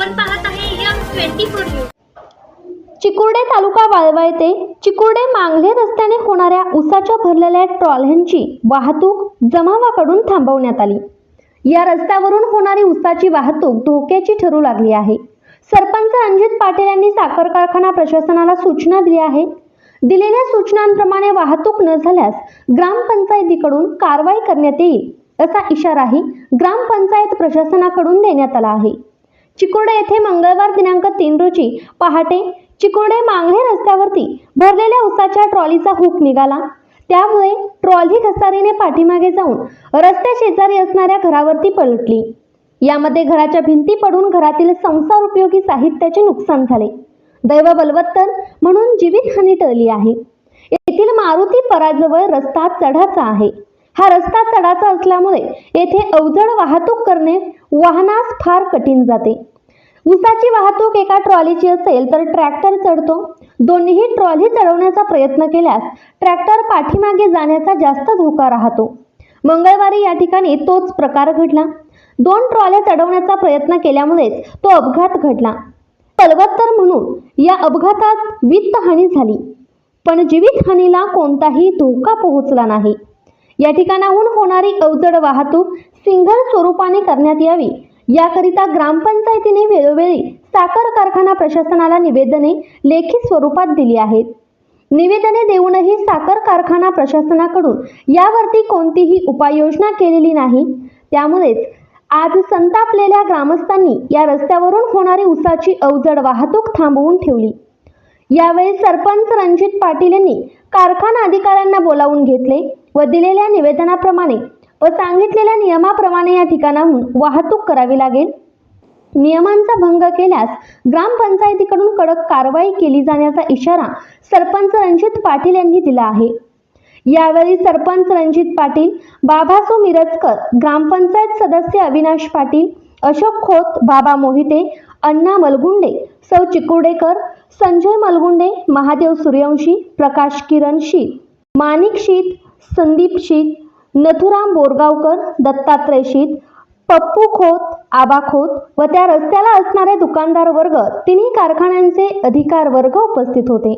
आपण पाहत आहे यम ट्वेंटी फोर न्यूज. चिकुर्डे तालुका वाळवा येथे चिकुर्डे मांगले रस्त्याने होणाऱ्या उसाच्या भरलेल्या ट्रॉल्यांची वाहतूक जमावाकडून थांबवण्यात आली. या रस्त्यावरून होणारी उसाची वाहतूक धोक्याची ठरू लागली आहे. सरपंच रणजित पाटील यांनी साखर कारखाना प्रशासनाला सूचना दिली आहे. दिलेल्या सूचनांप्रमाणे वाहतूक न झाल्यास ग्रामपंचायतीकडून कारवाई करण्यात येईल असा इशाराही ग्रामपंचायत प्रशासनाकडून देण्यात आला आहे. चिकोडे येथे मंगळवार दिनांक तीन रोजी पहाटे चिकोडे मांगले रस्त्यावरती भरलेल्या उसाच्या ट्रॉलीचा हुक निघाला. त्यामुळे ट्रॉली घसारीने पाठीमागे जाऊन रस्त्या शेजारी असणाऱ्या घरावरती पलटली. यामध्ये घराच्या भिंती पडून घरातील संसार उपयोगी साहित्याचे नुकसान झाले. दैव बलवत्तर म्हणून जीवितहानी टळली आहे. येथील मारुती पराजवळ रस्ता चढाचा आहे. हा रस्ता चढाचा असल्यामुळे येथे अवजड वाहतूक करणे वाहनास फार कठीण जाते. उसाची वाहतूक एका ट्रॉलीची असेल तर ट्रॅक्टर चढतो. दोन्हीही ट्रॉली चढवण्याचा प्रयत्न केल्यास ट्रॅक्टर पाठीमागे जाण्याचा जास्त धोका राहतो. मंगळवारी या ठिकाणी तोच प्रकार घडला. दोन ट्रॉल्या चढवण्याचा प्रयत्न केल्यामुळेच तो अपघात घडला. पलवत्तर म्हणून या अपघातात वित्तहानी झाली. पण जीवितहानीला कोणताही धोका पोहोचला नाही. या ठिकाणाहून होणारी अवजड वाहतूक सिंगल स्वरूपाने करण्यात यावी. याकरिता ग्रामपंचायतीने वेळोवेळी साखर कारखाना प्रशासनाला निवेदने लेखी स्वरूपात दिली आहेत. निवेदने देऊनही साखर कारखाना प्रशासनाकडून यावरती कोणतीही उपाययोजना केलेली नाही. त्यामुळेच आज संतापलेल्या ग्रामस्थांनी या रस्त्यावरून होणारी उसाची अवजड वाहतूक थांबवून ठेवली. यावेळी सरपंच रणजित पाटील यांनी कारखाना अधिकाऱ्यांना बोलावून घेतले. व दिलेल्या निवेदनाप्रमाणे व सांगितलेल्या नियमाप्रमाणे या ठिकाणाहून वाहतूक करावी लागेल. नियमांचा भंग केल्यास ग्रामपंचायतीकडून कडक कारवाई केली जाण्याचा इशारा सरपंच रणजित पाटील यांनी दिला आहे. यावेळी सरपंच रणजित पाटील बाबासो मिरजकर ग्रामपंचायत सदस्य अविनाश पाटील अशोक खोत बाबा मोहिते अण्णा मलगुंडे सौ चिकुडेकर संजय मलगुंडे महादेव सूर्यवंशी प्रकाश किरण शीत माणिक शीत संदीप शीत नथुराम बोरगावकर दत्तात्रय शीत पप्पू खोत आबा खोत व त्या रस्त्याला असणारे दुकानदार वर्ग तिन्ही कारखान्यांचे अधिकार वर्ग उपस्थित होते.